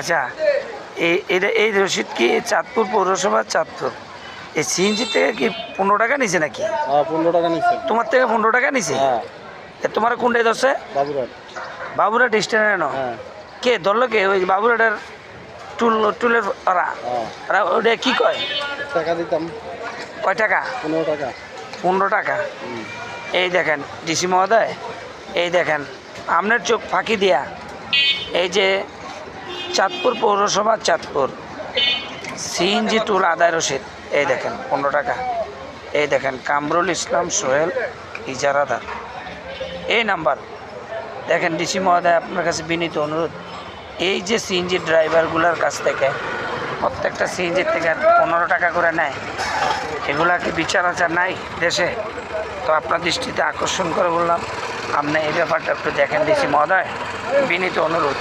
আচ্ছা এটা এই রসিদ কি চাঁদপুর পৌরসভা চাঁদপুর? এই সিএনজি থেকে কি পনেরো টাকা নিছে নাকি? হ্যাঁ পনেরো টাকা তোমার থেকে পনেরো টাকা নিছে? হ্যাঁ। তোমার কোনটাই ধরছে? বাবুরাট বাবুরাট স্ট্যান্ডার্ড হ্যাঁ। কে ধরলো কে? ওই বাবুরাটের টুল টুলের ওরা? ওরা ওটা কি কয়? টাকা দিতাম। কয় টাকা? পনেরো টাকা। পনেরো টাকা। এই দেখেন ডিসি মহোদয় এই দেখেন আপনার চোখ ফাঁকি দিয়া এই যে চাঁদপুর পৌরসভা, চাঁদপুর। সিএনজি টুল আদায় রসিদ, এই দেখেন, পনেরো টাকা। এই দেখেন, কামরুল ইসলাম, সোহেল ইজারাদার। এই নাম্বার, দেখেন, ডিসি মহোদয়, আপনার কাছে বিনীত অনুরোধ। এই যে সিএনজি ড্রাইভারগুলোর কাছ থেকে, প্রত্যেকটা সিএনজির থেকে পনেরো টাকা করে নেয়, এগুলা কি বিচার আচার নাই, দেশে। তো আপনার দৃষ্টিতে আকর্ষণ করে বললাম, আপনি এই ব্যাপারটা একটু দেখেন, ডিসি মহোদয়, বিনীত অনুরোধ।